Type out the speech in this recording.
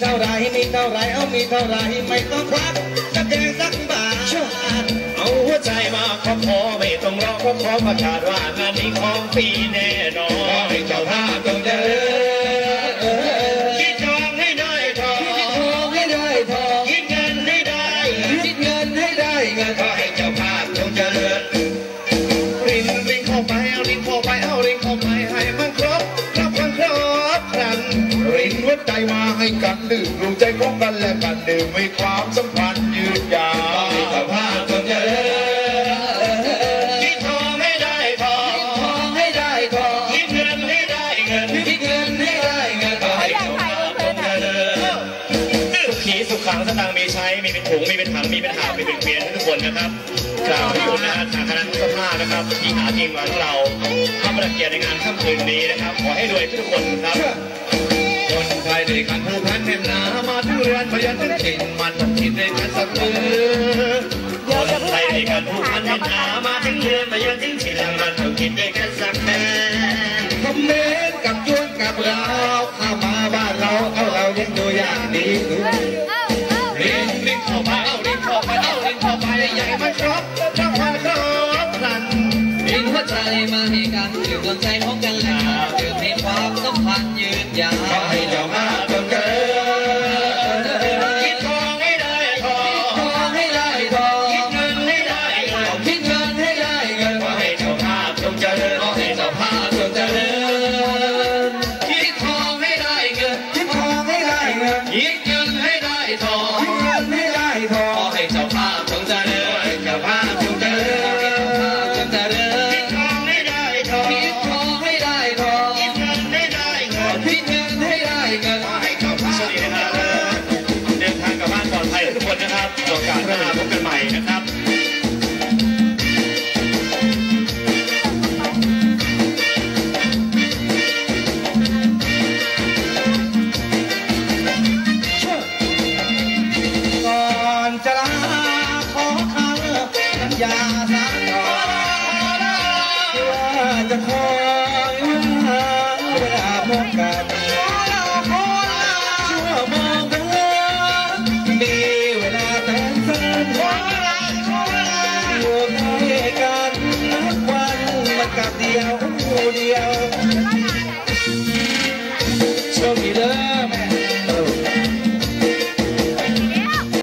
เท่าไรมีเท่าไรเอามีเท่าไรไม่ต้องควักกักแดงสักบาทเอาหัวใจมาขอขอไม่ต้องรอขอขอประกาศว่างานนี้ของปีแน่นอน รินหัวใจมาให้กันดื่มรู้ใจของกันและกันดื่มให้ความสัมพันธ์ยืดยาวขอให้เจ้าภาพจงเจริญคิดทองให้ได้ทองทองให้ได้ทองคิดเงินให้ได้เงินคิดเงินให้ได้เงินขอให้เจ้าภาพจงเจริญสุขีสุขขังสตางค์มีใช้มีเป็นถุงมีเป็นถังมีเป็นถาดมีเป็นเกวียนทุกคนนะครับกล่าวประโยชน์นะฮะทางคณะทุกภานะครับที่หาทีมงานของเราเข้าประเกียรติในงานค่ำคืนนี้นะครับ ขอให้รวยทุกคนครับ ไทยด้วยกันผูกพันแน่นหนามาถึงเรือนพยันถึงถิ่นมันต้องคิดด้วยกันสักมือคนไทยในการผูกพันแน่นหนามาถึงเดือนมายันถึงถิ่นมันต้องคิดด้วยกันสักแม่คอมเมนต์กับจวนกับเราเข้ามาบ้านเราเอาเรายังดูอย่างดีเรียนรินเข้าไปเอารินเข้าไปเอารินเข้าไปใหญ่มันครบครบครันครบครันมีหัวใจมาให้กันดื่มดวงใจของกัน สัญญาสาก่อนว่าจะคอยเวลาพบกันชั่วโมงเดินมีเวลาแต่งสั้นอยู่ใกล้กันนับวันมันกับเดียวเดียว